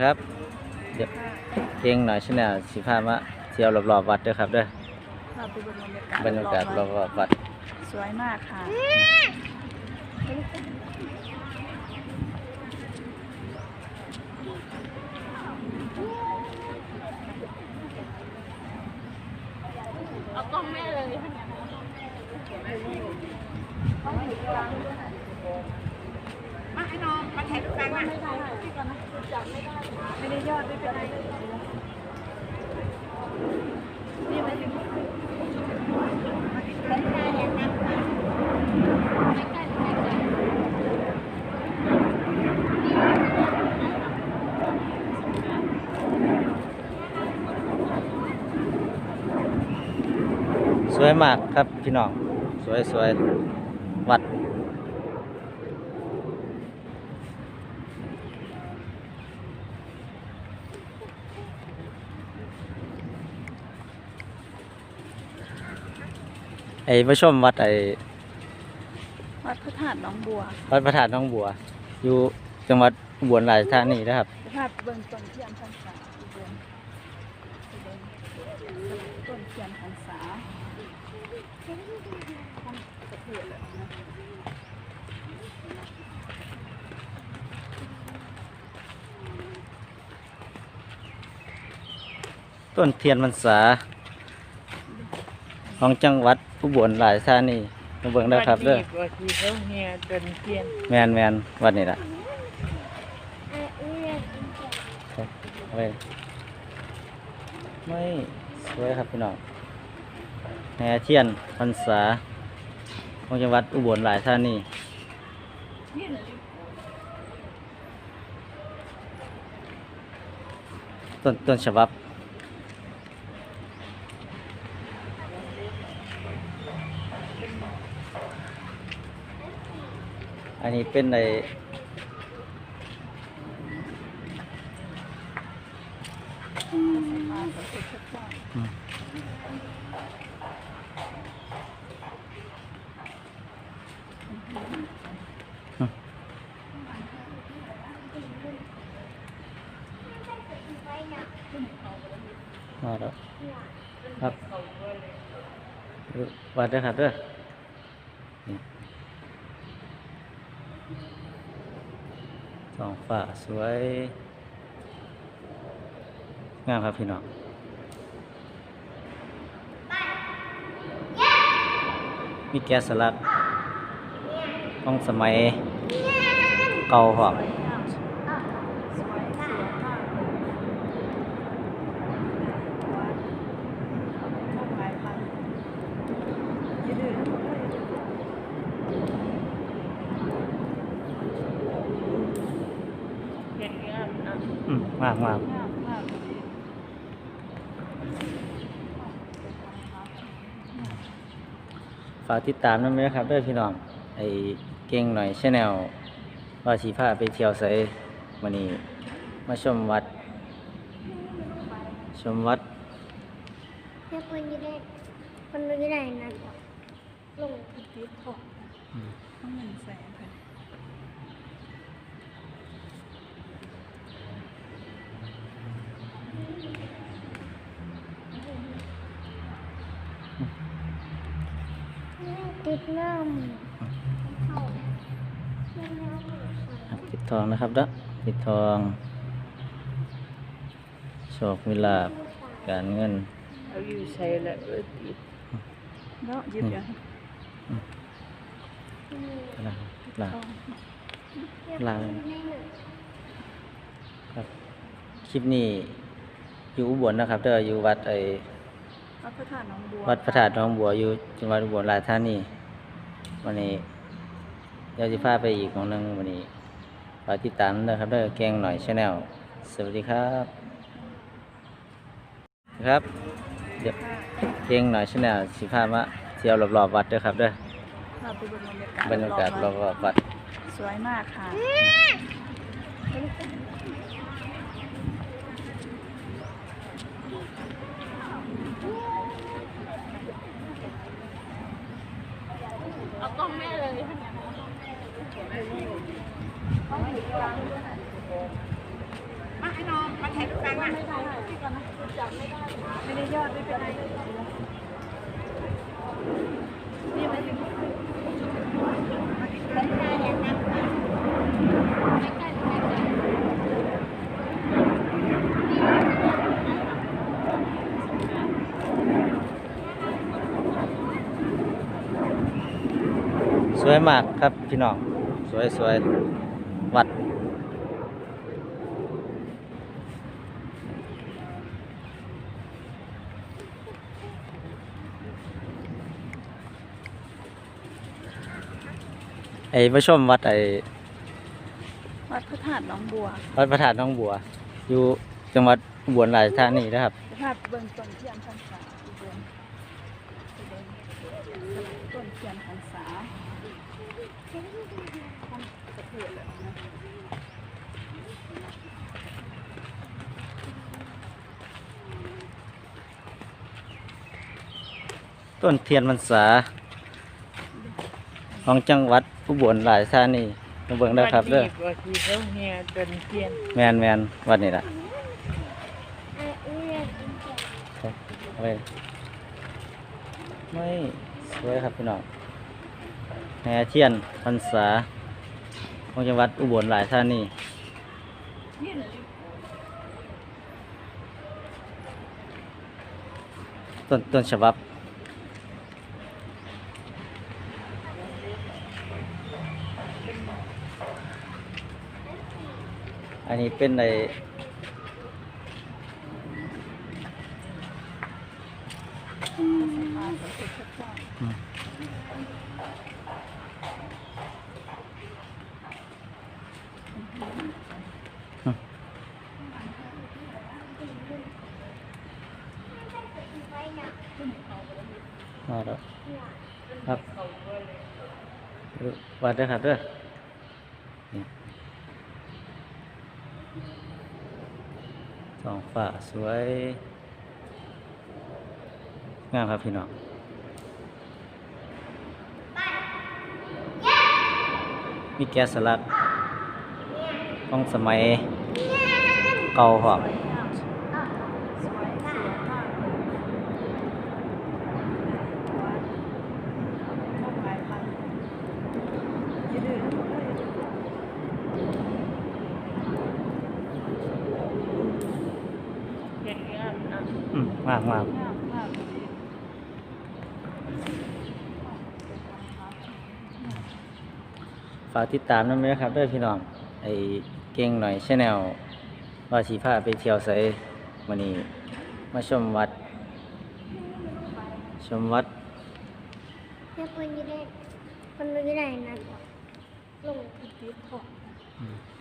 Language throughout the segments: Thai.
ครับ เดี๋ยวเก่งหน่อยชแนลสิพามาเที่ยวรอบๆวัดเด้อครับเด้อพาไปดูบรรยากาศบรรยากาศรอบๆวัด สวยมากค่ะ เอากล้องแม่เลย มาให้น้องมา ถ่ายรูปกันมาไม่ได้ยอดไม่เป็นไรนี่ไม่ถึงสวยมากครับพี่น้อง สวยสวยๆวัด ไอ้มาชมวัดไอ้วัดพระธาตุหนองบัววัดพระธาตุน้องบัว อยู่จังหวัดอุบลราชธานีนะครับพระธาตุเบิ่งต้นเทียนพรรษาอุบลอุบลต้นเทียนพรรษาทั้งประเทศเลยนะต้นเทียนพรรษา ของจังหวัดอุบลราชธานีมาเบิ่งได้อครับเด้อวัดที่เขาเฮียเดินเทียนแมนแมนวัดนี้ล่ะไปไม่สวยครับพี่น้องแห่เทียนพรรษาของจังหวัดอุบลราชธานีต้นต้นฉบับ อันนี้เป็นในมาแล้วครับวัดเด้อครับเด้อ ท้องฟ้าสวย งามครับพี่น้องมีแกะสลักต้องสมัยเก่าหอมสวยสวยมากหลายพันยืดๆ เห็นงามนะ อื มมากมากมากมากเลยฝากติดตามนั่นไหมครับเด้วยพี่น้อง ไอ้เก่งหน่อยชแนลว่าสีผ้าไปเที่ยวใส่วันนี้มาชมวัด ชมวัดแค่คนจะได้คนไม่ได้นะลงติดของต้องเงินแสน ติดน้ำปิดทองนะครับเด้อปิดทองโชคมีลาบการเงินเอาอยู่ใส่ละเออติดเนาะยืดเดี๋ยวลาลาลาครับ คลิปนี้อยู่อุบลนะครับเด้ออยู่วัดไอ้วัดพระธาตุหนองบัววัดพระธาตุทองบัวอยู่จังหวัดอุบลราชธานี วันนี้เดี๋ยวจะพาไปอีกของหนึงวันนี้ฝากติดตามนะครับเด้อแกงหน่อยชาแนลสวัสดีครับ ครับเดี๋ยวแกงหน่อยชาแนลสิพามาเที่ยวรอบๆวัดเด้อครับเด้อพาไปดูบรรยากาศบรรยากาศรอบๆวัด สวยมากค่ะ เอา กล้องแม่เลยมาให้น้องไม่ได้พี่ก่อนนะจับไม่ได้ไม่ได้ยอดไม่เป็นไรนี่มาถึง คนไทยอยากนั่งก่อนไม่ใกล้ไม่ใกล้ ส วยมากครับพี่น้อง สวยสวยวัด ไอ้มาชมวัดไอ้วัดพระธาตุหนองบัววัดพระธาตุน้องบัว อยู่จังหวัดอุบลราชธานีนะครับ พระธาตุเบื้องต้นเทียนพรรษาอุบลอุบลต้นเทียนพรรษาท่านประเทศเลยนะ ต้นเทียนพรรษา ของจังหวัดอุบลราชธานีมาเบิ่งได้อครับเด้อว่าที่แล้วเฮียเดินเทียนแมนแมนวัดนี่ล่ะเอ่อเรียกกินเจเอาไปไม่สวยครับพี่น้องแห่เทียนพรรษา ของจังหวัดอุบลราชธานีต้นต้นฉบับอันนี้เป็นใน มาแล้วครับวัดเด้อครับเด้อนี่ท้องฟ้าสวย งามครับพี่น้องมีแกะสลัก ของสมัยเก่าหอบอืมมากมากฝากติดตามนั่นไหมครับด้วยพี่น้อง ไอ้เก่งหน่อยชแนลว่าสีผ้าไปเที่ยวใส่วันนี้มาชมวัด ชมวัดเรียกคนอยี่ได้คนอยี่ได้นะลงติดของ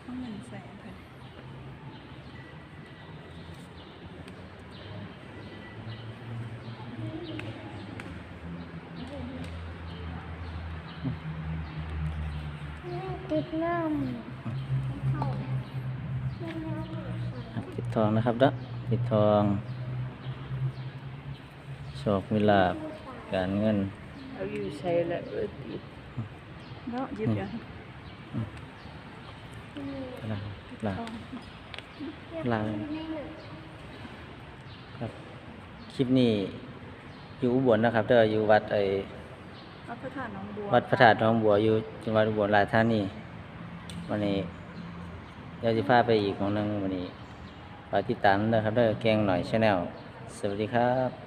ต้องเงินแสนค่ะติดน้ำเข้าเล่นน้ำ ปิด ทองนะครับเด้อปิดทองโชคมีลาภการเงินเอาอยู่ใส่แล้วเออติดแล้วหยิบอย่างลาลาลาครับ คลิปนี้อยู่อุบลนะครับเด้ออยู่วัดไอ้วัดพระธาตุหนองบัววัดพระธาตุน้องบัวอยู่จังหวัดอุบลราชธานีวันนี้เดี๋ยวจะพาไปอีกของหนึงวันนี้ฝาก ติดตามนะครับด้อแกงหน่อยชาแนลสวัสดีครับ